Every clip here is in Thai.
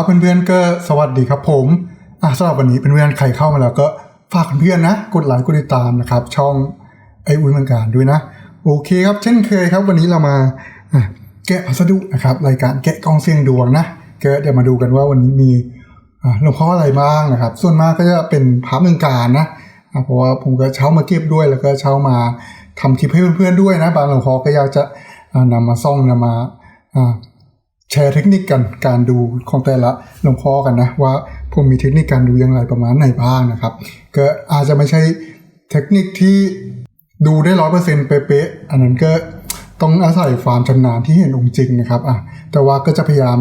ครับเพื่อนๆก็สวัสดีครับผมอะสำหรับวันนี้เพื่อนๆใครเข้ามาแล้วก็ฝากเพื่อนๆนะ กดไลค์กดติดตามนะครับ ช่องไออุ้ยเมืองการด้วยนะ โอเคครับ เช่นเคยครับ วันนี้เรามาแกะพัสดุนะครับ รายการแกะกล้องเสียงดวงนะก็เดี๋ยวมาดูกันว่าวันนี้มีหลวงพ่ออะไรบ้างนะครับ ส่วนมากก็จะเป็นพระเมืองการนะอะเพราะว่าผมก็เช่ามาเก็บด้วยแล้วก็เช่ามาทำคลิปให้เพื่อนๆด้วยนะบางหลวงพ่อก็อยากจะอะนำมาซ่องนำมาอ่า แชร์เทคนิคกันการดูของแต่ละหลวงพ่อกันนะว่าผมมีเทคนิคการดูอย่างไรประมาณไหนบ้างนะครับ ก็อาจจะไม่ใช่เทคนิคที่ดูได้ร้อยเปอร์เซ็นต์เป๊ะๆอันนั้นก็ต้องอาศัยความชำนาญที่เห็นองค์จริงนะครับอะแต่ว่าก็จะพยายาม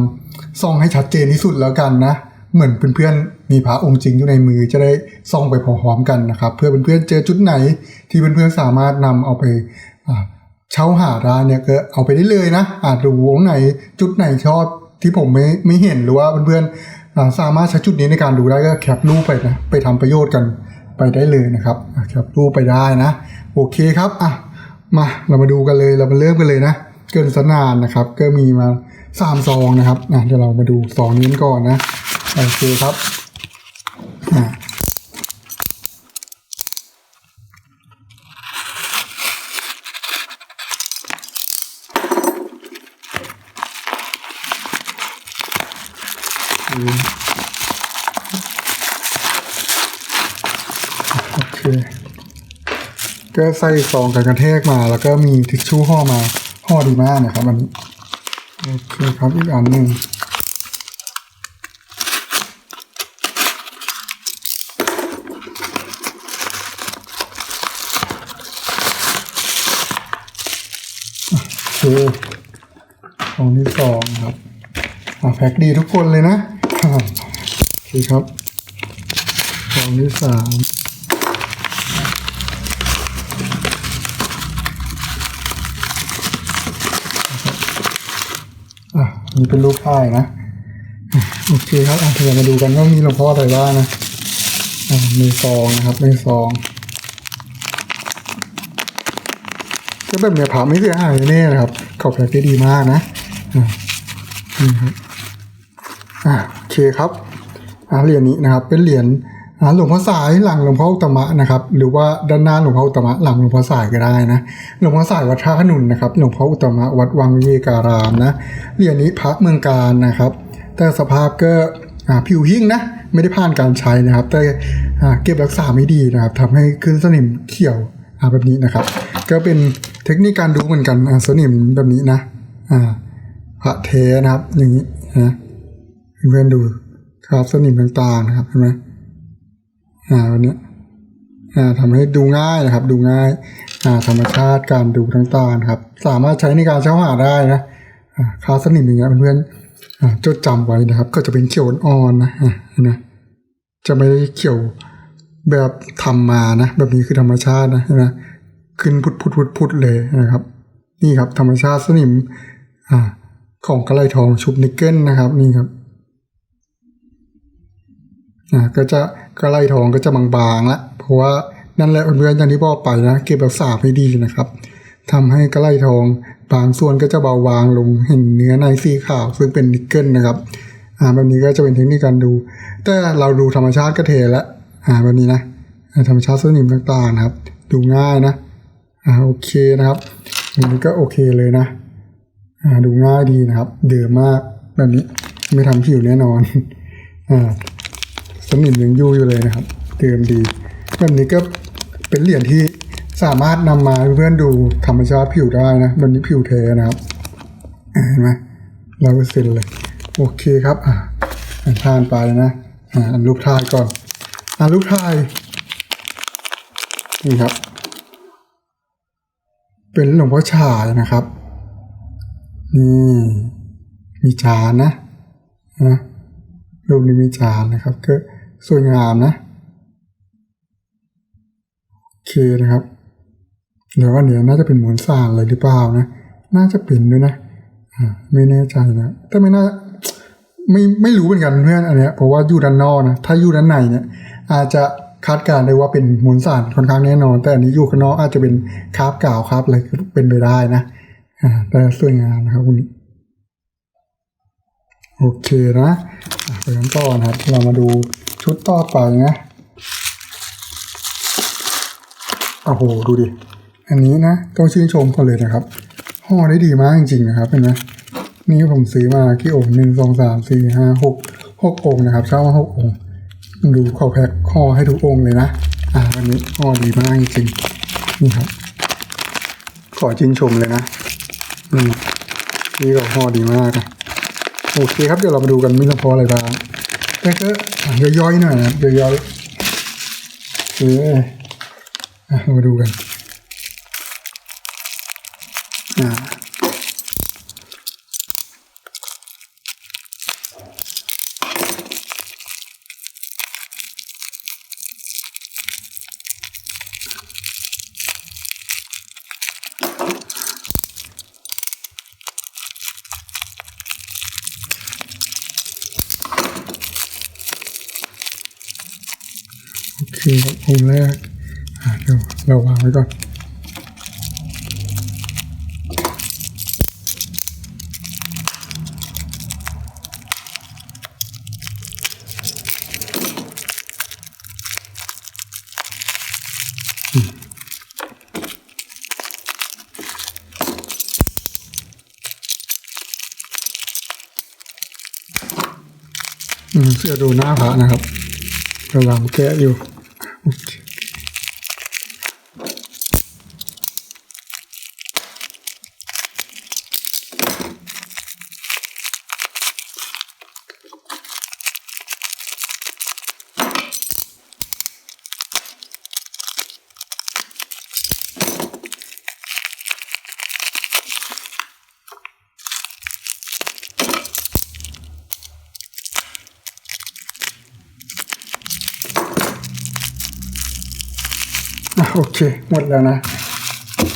ส่องให้ชัดเจนที่สุดแล้วกันนะ เหมือนเพื่อนๆมีพระองค์จริงอยู่ในมือจะได้ส่องไปพร้อมๆกันนะครับ เพื่อเพื่อนๆเจอจุดไหนที่เพื่อนๆสามารถนำเอาไปอ่า เช่าหาร้านเนี่ยก็เอาไปได้เลยนะ อาจดูวงไหนจุดไหนชอบที่ผมไม่ไม่เห็นหรือว่าเพื่อนๆสามารถใช้จุดนี้ในการดูได้ก็แคปรูปไปนะไปทำประโยชน์กันไปได้เลยนะครับแคปรูปไปได้นะ โอเคครับอะมาเรามาดูกันเลยเรามาเริ่มกันเลยนะ เกินสนานนะครับ ก็มีมาสามซองนะครับอะเดี๋ยวเรามาดูซองนี้ก่อนนะโอเคครับอะ โอเค ก็ใส่ซองกันกระแทกมา แล้วก็มีทิชชู่ห่อมาห่อดีมากนะครับมันโอเคครับอีกอันหนึ่งโอเคซองที่สองครับอะแพ็คดีทุกคนเลยนะโอเคครับซองที่สาม อะ นี่เป็นรูปป้ายนะอะโอเคครับเดี๋ยวมาดูกันว่ามีหลวงพ่ออะไรบ้างนะมีซองนะครับมีซองก็แบบเนี้ยผ่าไม่เสียหายแน่นะครับขาแพ็คได้ดีมากนะอะนี่ครับอะโอเคครับอะเหรียญนี้นะครับ เป็นเหรียญ หลวงพ่อสายหลังหลวงพ่ออุตมะนะครับ หรือว่าด้านหน้าหลวงพ่ออุตมะหลังหลวงพ่อสายก็ได้นะหลวงพ่อสายวัดท่าขนุนนะครับหลวงพ่ออุตมะวัดวังเวการามนะเหรียญนี้พระเมืองการนะครับ แต่สภาพก็ผิวหิ้งนะไม่ได้ผ่านการใช้นะครับ แต่อ่าเก็บรักษาไม่ดีนะครับทำให้ขึ้นสนิมเขียวแบบนี้นะครับ ก็เป็นเทคนิคการดูเหมือนกันสนิมแบบนี้นะพระเทนะครับอย่างนี้นะเพื่อนๆดูครับสนิมต่างๆนะครับเห็นไหม อ่าวันนี้อ่าทำให้ดูง่ายนะครับ ดูง่ายอ่าธรรมชาติการดูต่างๆครับ สามารถใช้ในการเช่าหาได้นะอ่าคาสนิมอย่างเงี้ยเพื่อนอ่าจดจำไว้นะครับ ก็จะเป็นเขียวอ่อนๆนะอ่านะจะไม่ได้เขียวแบบทำมานะ แบบนี้คือธรรมชาตินะนะขึ้นพุดพุดพุดพุดเลยนะครับ นี่ครับ ธรรมชาติสนิมอ่าของกระไรทองชุบนิกเกิลนะครับ นี่ครับอ่าก็จะ กระไลทองก็จะบางๆละเพราะว่านั่นแหละเพื่อนๆอย่างที่บอกไปนะ เก็บรักษาให้ดีนะครับทำให้กระไลทองบางส่วนก็จะเบาบางลงเห็นเนื้อในสีขาวซึ่งเป็นนิกเกิลนะครับอ่าแบบนี้ก็จะเป็นเทคนิคการดู แต่เราดูธรรมชาติก็เทล้วอ่าแบบนี้นะธรรมชาติสนิมต่างๆนะครับ ดูง่ายนะอ่าโอเคนะครับอันนี้ก็โอเคเลยนะอ่าดูง่ายดีนะครับ เดือมากแบบนี้ไม่ทำผิวแน่นอนอ่า สนิมยังยู่อยู่เลยนะครับเติมดี แบบนี้ก็เป็นเหรียญที่สามารถนำมาเพื่อนดูธรรมชาติผิวได้นะแบบนี้ผิวแท้นะครับเห็นไหมร้อยเปอร์เซ็นเลย โอเคครับ อ่าทานไปนะอ่าอันรูปถ่ายก่อนอ่ารูปถ่ายนี่ครับ เป็นหลวงพ่อฉายนะครับนี่มีจานนะนะรูปนี้มีจานนะครับก็ สวยงามนะ โอเคนะครับเดี๋ยวว่าเดี๋ยวน่าจะเป็นมวลสารอะไรหรือเปล่านะ น่าจะเป็นด้วยนะไม่แน่ใจนะแต่ไม่น่าไม่ไม่รู้เหมือนกันเพื่อนอันเนี้ยเพราะว่าอยู่ด้านนอกนะถ้าอยู่ด้านในเนี่ย อาจจะคาดการณ์ได้ว่าเป็นมวลสารค่อนข้างแน่นอน แต่อันนี้อยู่ข้างนอกอาจจะเป็นคาบกาวคราบอะไรเป็นไปได้นะแต่สวยงามนะครับคุณโอเคนะอะไปกันต่อนะครับเรามาดู ชุดต่อไปนะโอ้โหดูดิ อันนี้นะต้องชื่นชมเขาเลยนะครับห่อได้ดีมากจริงๆนะครับเห็นไหมนี่ผมซื้อมากี่องค์หนึ่งสองสามสี่ห้าหกหกองค์นะครับเช่ามาหกองค์ดูเขาแพ็คห่อให้ทุกองค์เลยนะอ่าอันนี้ห่อดีมากจริงๆนี่ครับ ขอชื่นชมเลยนะอืมนี่ก็ห่อดีมากนะโอเคครับเดี๋ยวเรามาดูกันมีเฉพาะอะไรบ้าง แล้วก็อย่อยๆหน่อยนะย่อยๆเออมาดูกัน อ่า โอเคครับองค์แรกอ่าเดี๋ยวเราวางไว้ก่อนอืมเสื้อดูหน้าพระนะครับกำลังแกะอยู่โอเคอะ โอเค หมดแล้วนะ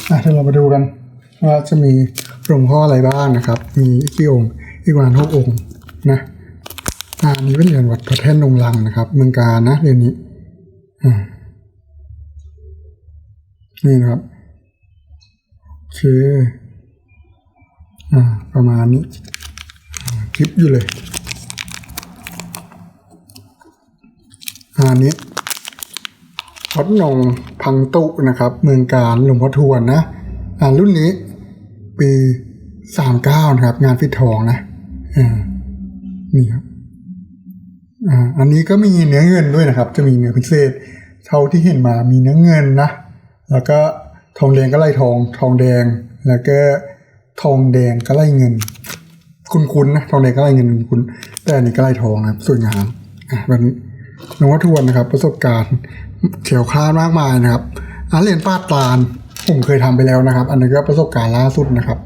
อะเดี๋ยวเรามาดูกัน ว่าจะมีหลวงพ่ออะไรบ้างนะครับ มีกี่องค์อีกวันหกองค์นะอ่านนี้เป็นเหรียญวัดพระแท่นนงลังนะครับ เมืองการนะเหรียญนี้อ่านี่นะครับโอเคอ่าประมาณนี้คลิปอยู่เลยอะอันนี้ วัดหนองพังตุนะครับ เมืองการหลวงพ่อทวนนะอ่ารุ่นนี้ปีสามเก้านะครับ งานฟิตทองนะอ่านี่ครับอ่าอันนี้ก็มีเนื้อเงินด้วยนะครับ จะมีเนื้อพิเศษ เท่าที่เห็นมามีเนื้อเงินนะ แล้วก็ทองแดงก็ไล่ทอง ทองแดง แล้วก็ทองแดงก็ไล่เงิน คุ้นๆนะ ทองแดงก็ไล่เงินคุ้นๆแต่อันนี้ก็ไล่ทองนะครับสวยงามอะแบบนี้หลวงพ่อทวนนะครับ ประสบการณ์ เฉียวคลาดมากมายนะครับอันเหรียญป้าตาลผมเคยทำไปแล้วนะครับ อันนี้ก็ประสบการณ์ล่าสุดนะครับ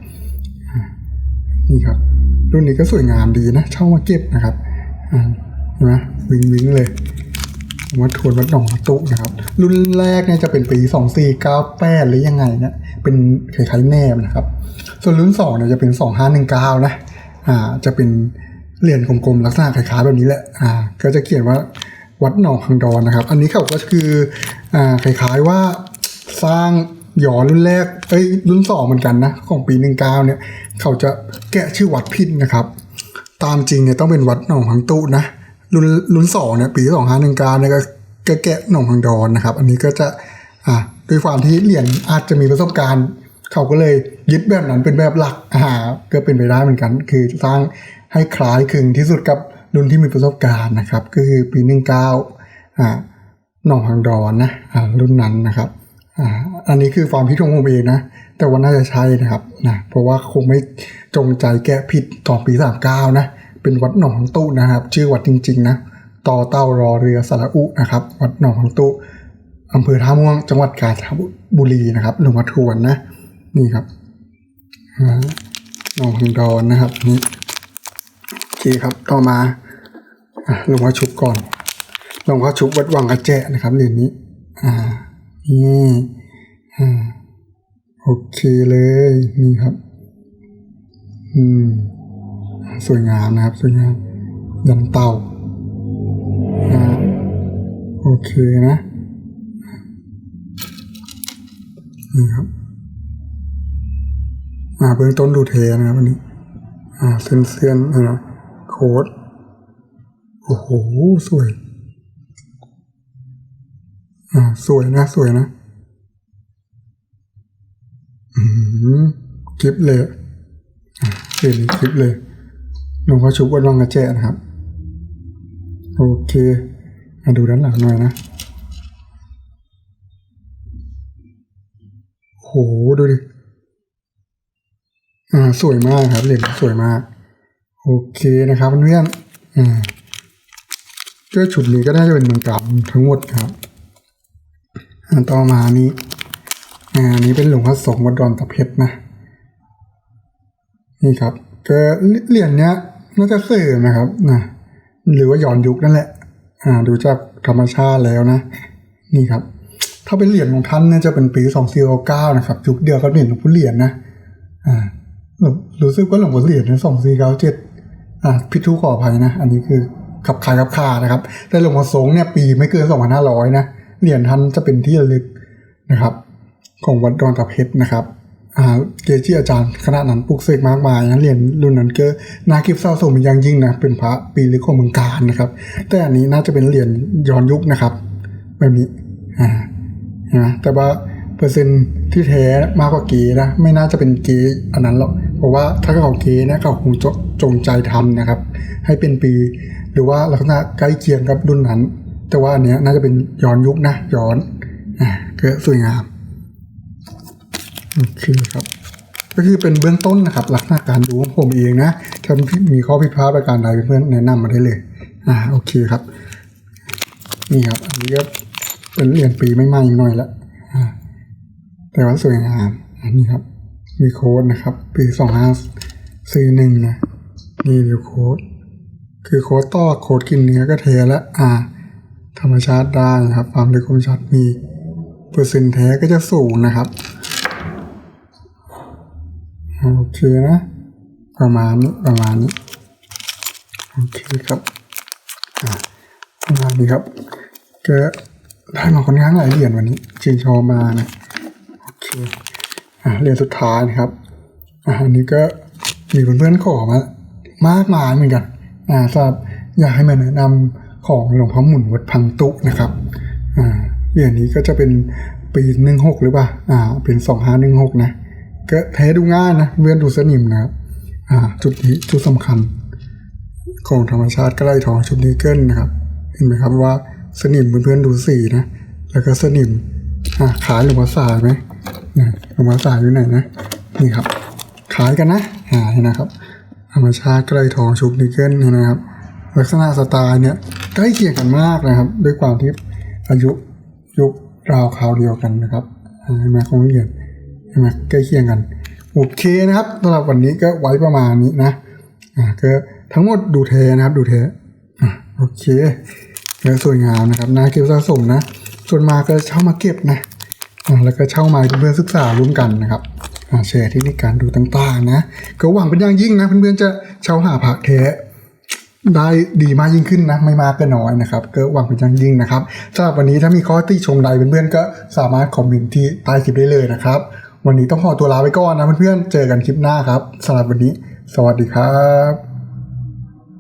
นี่ครับ รุ่นนี้ก็สวยงามดีนะเช่ามาเก็บนะครับเห็นไหมวิงวิงเลยวัดทวนวัดหนองประตุนะครับ รุ่นแรกเนี่ยจะเป็นปีสองสี่เก้าแปดหรือยังไงเนี่ยเป็นคล้ายๆแนบนะครับ ส่วนรุ่นสองเนี่ยจะเป็นสองห้าหนึ่งเก้านะอ่าจะเป็นเหรียญกลมๆลักษณะคล้ายๆแบบนี้แหละอ่าก็จะเขียนว่า วัดหนองคังดอนนะครับ อันนี้เขาก็คืออ่าคล้ายๆว่าสร้างหยอรุ่นแรกเอ้ยรุ่นสองเหมือนกันนะ ของปีหนึ่งเก้าเนี่ย เขาจะแกะชื่อวัดผิดนะครับ ตามจริงเนี่ยต้องเป็นวัดหนองพังตุนะรุ่นรุ่นสองเนี่ยปีสองห้าหนึ่งเก้าเนี่ยก็กแกะหนองพังดอนนะครับ อันนี้ก็จะอ่าด้วยความที่เหรียญอาจจะมีประสบการณ์ เขาก็เลยยึดแบบนั้นเป็นแบบหลักอ่าก็เป็นไปได้เหมือนกัน คือสร้างให้คล้ายคลึงที่สุดกับ รุ่นที่มีประสบการณ์นะครับ ก็คือปีหนึ่งเก้าอ่าหนองพังดอนนะอ่ารุ่นนั้นนะครับอ่าอันนี้คือความคิดของผมเองนะ แต่ว่าน่าจะใช่นะครับนะเพราะว่าคงไม่จงใจแก้ผิดตอนปีสามเก้านะ เป็นวัดหนองพังตุนะครับ ชื่อวัดจริง ๆ นะต่อเต้ารอเรือสระอุนะครับ วัดหนองพังตุอำเภอท่าม่วงจังหวัดกาญจนบุรีนะครับหลวงพ่อทวนนะ นี่ครับอ่าหนองพังดอนนะครับนี่ คครับ ต่อมาหลวงพ่อชุบก่อนหลวงพ่อชุบวัดวังกระแจนะครับเหรียญนี้ อ่านี่อ่าโอเคเลยนี่ครับ อืม สวยงามนะครับ สวยงามยันเต่าอ่าโอเคนะ นี่ครับอ่าเบื้องต้นดูเทนะครับวันนี้ อ่าเส้นเส้นนะ โค้ดโอ้โห สวย อ่า สวยนะ สวยนะ อืมคลิปเลยอะเห็นคลิปเลยหลวงพ่อชุบวัดวังกระแจนะครับ โอเคมาดูด้านหลังหน่อยนะโหดูดิ อ่า สวยมากครับเหรียญสวยมาก โอเคนะครับเพื่อนๆอ่าก็ชุดนี้ก็น่าจะเป็นเมืองเก่าทั้งหมดครับอ่าต่อมานี้อ่าอันนี้เป็นหลวงพ่อสงฆ์วัดดอนตะเพชรนะ นี่ครับก็เหรียญเนี้ยน่าจะเสริมนะครับนะหรือว่าย้อนยุคนั่นแหละ อ่า ดูจากธรรมชาติแล้วนะ นี่ครับ ถ้าเป็นเหรียญของท่านเนี่ยจะเป็นปีสองสี่เก้านะครับยุคเดียวกับเหรียญหลวงพ่อเหรียญนะ อ่ารู้สึกว่าหลวงพ่อเหรียญเนี่ยสองสี่เก้าเจ็ด อ่าพิทูขออภัยนะ อันนี้คือขับขายขับคานะครับ แต่หลวงพ่อสงฆ์เนี่ยปีไม่เกินสองพันห้าร้อยนะ เหรียญท่านจะเป็นที่ระลึกนะครับ ของวัดดอนตะเพชรนะครับอ่าเกจิอาจารย์คณะนั้นปลุกเสกมากมายนะเหรียญรุ่นนั้นก็นาคิบเศร้าสมอย่างยิ่งนะเป็นพระปีลึกของเมืองการนะครับ แต่อันนี้น่าจะเป็นเหรียญย้อนยุคนะครับ แบบนี้อ่านไหมแต่ว่าเปอร์เซ็นต์ที่แท้มากกว่าเกนะไม่น่าจะเป็นเกอันนั้นหรอก เพราะว่าถ้าเขาเกนะเขาคงจจงใจทำนะครับ ให้เป็นปี หรือว่าลักษณะใกล้เคียงกับรุ่นนั้น แต่ว่าอันเนี้ยน่าจะเป็นย้อนยุคนะย้อนอ่าก็สวยงามโอเคครับ ก็คือเป็นเบื้องต้นนะครับลักษณะการดูของผมเองนะถ้ามีข้อผิดพลาดประการใดเพื่อนๆแนะนำมาได้เลยอ่าโอเคครับนี่ครับอันนี้ก็เป็นเหรียญปีไม่ใหม่หน่อยละแต่ว่าสวยงามอันนี้ครับ มีโค้ดนะครับ ปีสองห้าสี่หนึ่งนะนี่ดูโค้ด คือโค้ดต่อโค้ดกินเนื้อก็เทแล้วอ่า ธรรมชาติได้นะครับความลึกคมชัดมีเปอร์เซ็นต์แท้ก็จะสูงนะครับโอเคนะ ประมาณนี้ประมาณนี้โอเคครับประมาณนี้ครับก็ได้มาค่อนข้างหลายเหรียญวันนี้ชิงชอบมานะโอเค เรียญสุดท้ายนะครับอ่าอันนี้ก็มีเพื่อนๆขอมามากมายเหมือนกันอ่าสำหรับอยากให้มาแนะนำของหลวงพ่อหมุนวัดพังตุนะครับอ่าเหรียญนี้ก็จะเป็นปีหนึ่งหกหรือเปล่าอ่า เป็นสองห้าหนึ่งหกนะก็แท้ดูง่ายนะเพื่อนดูสนิมนะครับอ่า จุดนี้จุดสำคัญ ของธรรมชาติใกล้ทองชุดนี้เกิลนะครับ เห็นไหมครับว่าสนิมเพื่อนๆดูสีนะ แล้วก็สนิมอ่าขายหลวงพ่อสายไหมนะ หลวงพ่อสายอยู่ไหนนะ นี่ครับขายกันนะหาเห็นะครับธรรมชาติใกล้ทองชุบนิกเกิลเนนะครับ ลักษณะสไตล์เนี่ยใกล้เคียงกันมากนะครับ ด้วยความที่อายุยุคราวคราวเดียวกันนะครับอ่าเห็นไหมของเหรียญเห็นไหมใกล้เคียงกันโอเคนะครับสำหรับวันนี้ก็ไว้ประมาณนี้นะอ่าก็ทั้งหมดดูเทนะครับดูเทอ่าโอเคก็สวยงามนะครับนะเก็บสะสมนะ ส่วนมากก็เช่ามาเก็บนะ แล้วก็เช่ามาให้เพื่อนศึกษาร่วมกันนะครับแชร์เทคนิคการดูต่างๆนะก็หวังเป็นอย่างยิ่งนะเพื่อนๆจะเช่าหาผักแท้ได้ดีมากยิ่งขึ้นนะไม่มากก็น้อยนะครับก็หวังเป็นอย่างยิ่งนะครับสำหรับวันนี้ถ้ามีข้อติชมใดเพื่อนๆก็สามารถคอมเมนต์ที่ใต้คลิปได้เลยนะครับ วันนี้ต้องขอตัวลาไปก่อนนะเพื่อนๆเจอกันคลิปหน้าครับสำหรับวันนี้ สวัสดีครับ